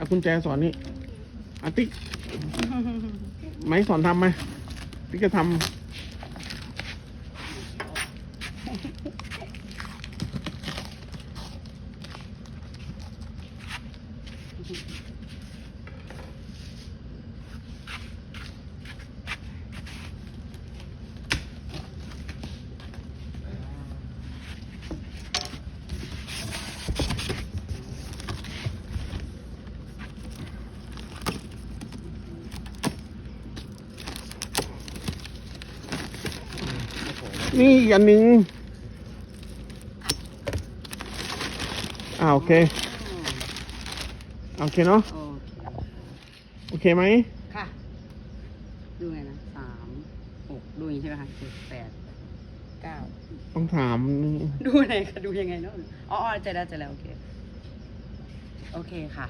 อากุญแจสอนนี่อาติ๊กไหมสอนทำไหมติ๊กจะทำ นี่อีกอันหนึงอ่าโอเคโอเคเนาะโอเคโอเคไหมค่ะ ดูไงนะสามหกดูอย่างนี้ใช่ไหมคะเจ็ดแปดเก้าต้องถามดูไหนคะดูยังไงเนาะอ๋ออ๋อเจอแล้วเจอแล้วโอเค โอเคค่ะ